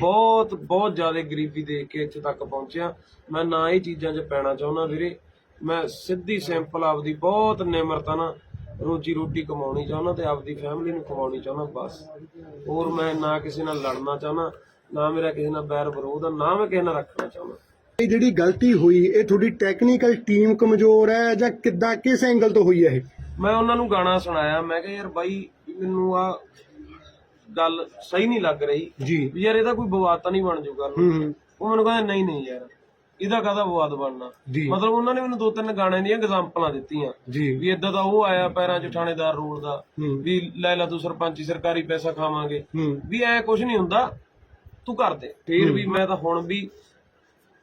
ਬਹੁਤ ਬਹੁਤ ਜ਼ਿਆਦਾ ਗਰੀਬੀ ਦੇਖ ਕੇ ਇੱਥੇ ਤੱਕ ਪਹੁੰਚਿਆ। ਮੈਂ ਨਾ ਇਹ ਚੀਜ਼ਾਂ 'ਚ ਪੈਣਾ ਚਾਹੁੰਦਾ ਵੀਰੇ। ਮੈਂ ਸਿੱਧੀ ਸਿੰਪਲ ਆਪਦੀ ਬਹੁਤ ਨਿਮਰਤਾ ਨਾਲ ਰੋਜੀ ਰੋਟੀ ਕਮਾਉਣੀ ਚਾਹੁੰਦਾ ਤੇ ਆਪਦੀ ਫੈਮਿਲੀ ਨੂੰ ਖਵਾਉਣੀ ਚਾਹੁੰਦਾ ਬਸ। ਹੋਰ ਮੈਂ ਨਾ ਕਿਸੇ ਨਾਲ ਲੜਨਾ ਚਾਹੁੰਦਾ ਨਾ ਮੇਰਾ ਕਿਸੇ ਨਾਲ ਬੈਰ ਵਿਰੋਧ ਆ ਨਾ ਮੈਂ ਕਿਸੇ ਨਾਲ ਰੱਖਣਾ ਚਾਹੁੰਦਾ। ਇਹ ਜਿਹੜੀ ਗਲਤੀ ਹੋਈ ਇਹ ਤੁਹਾਡੀ ਟੈਕਨੀਕਲ ਟੀਮ ਕਮਜ਼ੋਰ ਹੈ ਜਾਂ ਕਿੱਦਾਂ ਕਿਸ ਐਂਗਲ ਤੋਂ ਹੋਈ ਹੈ ਇਹ? ਮੈਂ ਉਹਨਾਂ ਨੂੰ ਗਾਣਾ ਸੁਣਾਇਆ ਮੈਂ ਕਿਹਾ ਯਾਰ ਬਾਈ ਮੈਨੂੰ ਆ ਗੱਲ ਸਹੀ ਨਹੀਂ ਲੱਗ ਰਹੀ। ਜੀ। ਵੀ ਯਾਰ ਇਹਦਾ ਕੋਈ ਵਿਵਾਦ ਤਾਂ ਨਹੀਂ ਬਣ ਜੂਗਾ ਹੂੰ ਹੂੰ। ਉਹ ਮੈਨੂੰ ਕਹਿੰਦਾ ਨਹੀਂ ਨਹੀਂ ਯਾਰ ਇਹਦਾ ਕਾਹਦਾ ਵਿਵਾਦ ਬਣਨਾ? ਜੀ। ਮਤਲਬ ਉਹਨਾਂ ਨੇ ਮੈਨੂੰ ਦੋ ਤਿੰਨ ਗਾਣੇ ਦੀਆਂ ਐਗਜ਼ਾਮਪਲਾਂ ਦਿੱਤੀਆਂ। ਜੀ। ਵੀ ਇਦਾਂ ਦਾ ਉਹ ਆਇਆ ਪੈਰਾਂ 'ਚ ਥਾਣੇਦਾਰ ਰੋਲ ਦਾ। ਹੂੰ। ਵੀ ਲੈ ਲਾ ਤੂੰ ਸਰਪੰਚੀ ਸਰਕਾਰੀ ਪੈਸਾ ਖਾਵਾਂਗੇ। ਹੂੰ। ਵੀ ਐ ਕੁਝ ਨਹੀਂ ਹੁੰਦਾ ਤੂੰ ਕਰ ਦੇ। ਫੇਰ ਵੀ ਮੈਂ ਤਾਂ ਹੁਣ ਵੀ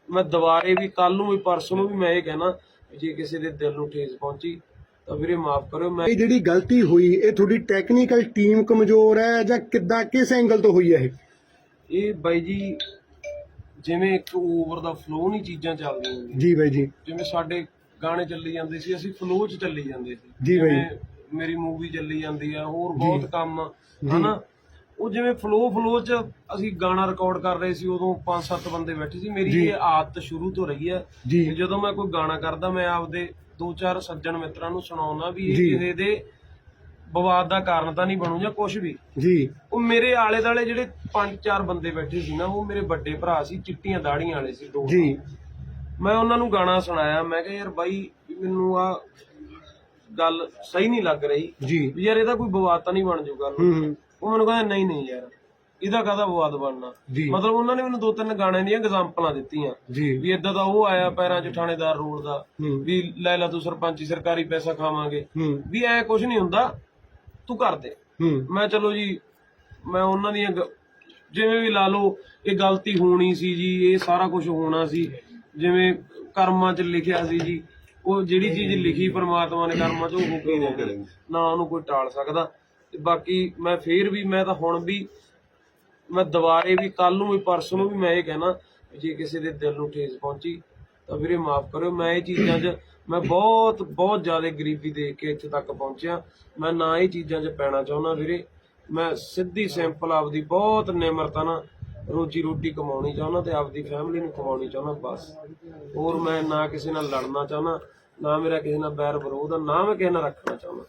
ਮੈਂ ਦੁਬਾਰੇ ਵੀ ਕੱਲ ਨੂੰ ਵੀ ਪਰਸੋਂ ਨੂੰ ਵੀ ਮੈਂ ਇਹ ਕਹਿਣਾ ਵੀ ਜੇ ਕਿਸੇ ਦੇ ਦਿਲ ਨੂੰ ਠੇਸ ਪਹੁੰਚੀ ਤਾਂ ਵੀਰੇ ਮਾਫ ਕਰਿਓ ਮੈਂ ਇਹ ਜਿਹੜੀ ਗਲਤੀ ਹੋਈ ਇਹ ਤੁਹਾਡੀ ਟੈਕਨੀਕਲ ਟੀਮ ਕਮਜ਼ੋਰ ਹੈ ਜਾਂ ਕਿੱਦਾਂ ਕਿਸ ਐਂਗਲ ਤੋਂ ਹੋਈ ਹੈ ਇਹ? ਇਹ ਬਾਈ ਜੀ ਜਿਵੇਂ ਇੱਕ ਓਵਰ ਦਾ ਫਲੋ ਨਹੀਂ ਚੀਜ਼ਾਂ ਚੱਲਦੀਆਂ ਹੁੰਦੀਆਂ। ਜੀ ਬਾਈ ਜੀ। ਜਿਵੇਂ ਸਾਡੇ ਗਾਣੇ ਚੱਲੀ ਜਾਂਦੇ ਸੀ ਅਸੀਂ ਫਲੋ 'ਚ ਚੱਲੀ ਜਾਂਦੇ ਸੀ। ਜੀ ਬਾਈ। ਜਿਵੇਂ ਮੇਰੀ ਮੂਵੀ ਚੱਲੀ ਜਾਂਦੀ ਆ ਹੋਰ ਬਹੁਤ ਕੰਮ ਹਨਾ? ਉਹ ਜਿਵੇਂ ਫਲੋ ਫਲੋ 'ਚ ਅਸੀਂ ਗਾਣਾ ਰਿਕਾਰਡ ਕਰ ਰਹੇ ਸੀ ਉਦੋਂ ਪੰਜ ਸੱਤ ਬੰਦੇ ਬੈਠੇ ਸੀ। ਮੇਰੀ ਇਹ ਆਦਤ ਸ਼ੁਰੂ ਤੋਂ ਰਹੀ ਹੈ ਜੀ। ਕਿ ਜਦੋਂ ਮੈਂ ਕੋਈ ਗਾਣਾ ਕਰਦਾ ਮੈਂ ਆਪਦੇ ਦੋ ਚਾਰ ਸੱਜਣ ਮਿੱਤਰਾਂ ਨੂੰ ਸੁਣਾਉਣਾ ਵੀ ਇਹ ਜੀ। ਕਿਸੇ ਦੇ ਵਿਵਾਦ ਦਾ ਕਾਰਨ ਤਾਂ ਨਹੀਂ ਬਣੂ ਜਾਂ ਕੁਝ ਵੀ। ਜੀ। ਉਹ ਮੇਰੇ ਆਲੇ ਦਾਲੇ ਜਿਹੜੇ ਪੰਜ ਚਾਰ ਬੰਦੇ ਬੈਠੇ ਸੀ ਨਾ ਉਹ ਮੇਰੇ ਵੱਡੇ ਭਰਾ ਸੀ ਚਿੱਟੀਆਂ ਦਾੜੀਆਂ ਵਾਲੇ ਸੀ ਦੋ ਜੀ। ਮੈਂ ਉਹਨਾਂ ਨੂੰ ਗਾਣਾ ਸੁਣਾਇਆ ਮੈਂ ਕਿਹਾ ਯਾਰ ਬਾਈ ਵੀ ਮੈਨੂੰ ਆ ਗੱਲ ਸਹੀ ਨਹੀਂ ਲੱਗ ਰਹੀ। ਜੀ। ਵੀ ਯਾਰ ਇਹਦਾ ਕੋਈ ਵਿਵਾਦ ਤਾਂ ਨਹੀਂ ਬਣ ਜੂਗਾ। ਹੂੰ ਹੂੰ। ਉਹ ਮੈਨੂੰ ਕਹਿੰਦਾ ਨਹੀਂ ਨਹੀਂ ਯਾਰ ਇਹਦਾ ਕਾਹਦਾ ਵਿਵਾਦ ਬਣਨਾ? ਜੀ। ਮਤਲਬ ਉਹਨਾਂ ਨੇ ਮੈਨੂੰ ਦੋ ਤਿੰਨ ਗਾਣਿਆਂ ਦੀਆਂ ਐਗਜ਼ਾਮਪਲਾਂ ਦਿੱਤੀਆਂ। ਜੀ। ਵੀ ਇਦਾਂ ਦਾ ਉਹ ਆਇਆ ਪੈਰਾਂ 'ਚ ਥਾਣੇਦਾਰ ਰੋਲ ਦਾ। ਹੂੰ। ਵੀ ਲੈ ਲਾ ਤੂੰ ਸਰਪੰਚੀ ਸਰਕਾਰੀ ਪੈਸਾ ਖਾਵਾਂਗੇ। ਹੂੰ। ਵੀ ਐ ਕੁਝ ਨਹੀਂ ਹੁੰਦਾ ਤੂੰ ਕਰ ਦੇ। ਹੂੰ। ਮੈਂ ਚਲੋ ਜੀ ਮੈਂ ਉਹਨਾਂ ਦੀਆਂ ਗ- ਜਿਵੇਂ ਵੀ ਲਾ ਲਓ ਇਹ ਗਲਤੀ ਹੋਣੀ ਸੀ ਜੀ ਇਹ ਸਾਰਾ ਕੁਝ ਹੋਣਾ ਸੀ। ਜਿਵੇਂ ਕਰਮਾਂ 'ਚ ਲਿਖਿਆ ਸੀ ਜੀ ਉਹ ਜਿਹੜੀ ਚੀਜ਼ ਲਿਖੀ ਪਰਮਾਤਮਾ ਨੇ ਕਰਮਾਂ 'ਚ ਉਹ ਹੋ ਕੇ ਰਹਿਣੀ ਨਾ ਉਹਨੂੰ ਕੋਈ ਟਾਲ ਸਕਦਾ। ਤੇ ਬਾਕੀ ਮੈਂ ਫੇਰ ਵੀ ਮੈਂ ਤਾਂ ਹੁਣ ਵੀ ਮੈਂ ਦੁਬਾਰੇ ਵੀ ਕੱਲ ਨੂੰ ਵੀ ਪਰਸੋਂ ਨੂੰ ਵੀ ਮੈਂ ਇਹ ਕਹਿਣਾ ਜੇ ਕਿਸੇ ਦੇ ਦਿਲ ਨੂੰ ਠੇਸ ਪਹੁੰਚੀ, ਤਾਂ ਵੀਰੇ ਮਾਫ ਕਰਿਓ, ਮੈਂ ਇਹ ਚੀਜ਼ਾਂ 'ਚ ਮੈਂ ਬਹੁਤ ਬਹੁਤ ਜ਼ਿਆਦਾ ਗਰੀਬੀ ਦੇਖ ਕੇ ਇੱਥੇ ਤੱਕ ਪਹੁੰਚਿਆ। ਮੈਂ ਨਾ ਇਹ ਚੀਜ਼ਾਂ 'ਚ ਪੈਣਾ ਚਾਹੁੰਦਾ ਵੀਰੇ। ਮੈਂ ਸਿੱਧੀ ਸਿੰਪਲ ਆਪਦੀ ਬਹੁਤ ਨਿਮਰਤਾ ਨਾਲ ਰੋਜੀ ਰੋਟੀ ਕਮਾਉਣੀ ਚਾਹੁੰਦਾ ਤੇ ਆਪਦੀ ਫੈਮਿਲੀ ਨੂੰ ਕਮਾਉਣੀ ਚਾਹੁੰਦਾ, ਬਸ। ਹੋਰ ਮੈਂ ਨਾ ਕਿਸੇ ਨਾਲ ਲੜਨਾ ਚਾਹੁੰਦਾ, ਨਾ ਮੇਰਾ ਕਿਸੇ ਨਾਲ ਬੈਰ ਵਿਰੋਧ ਨਾ ਮੈਂ ਕਿਸੇ ਨਾਲ ਰੱਖਣਾ ਚਾਹੁੰਦਾ।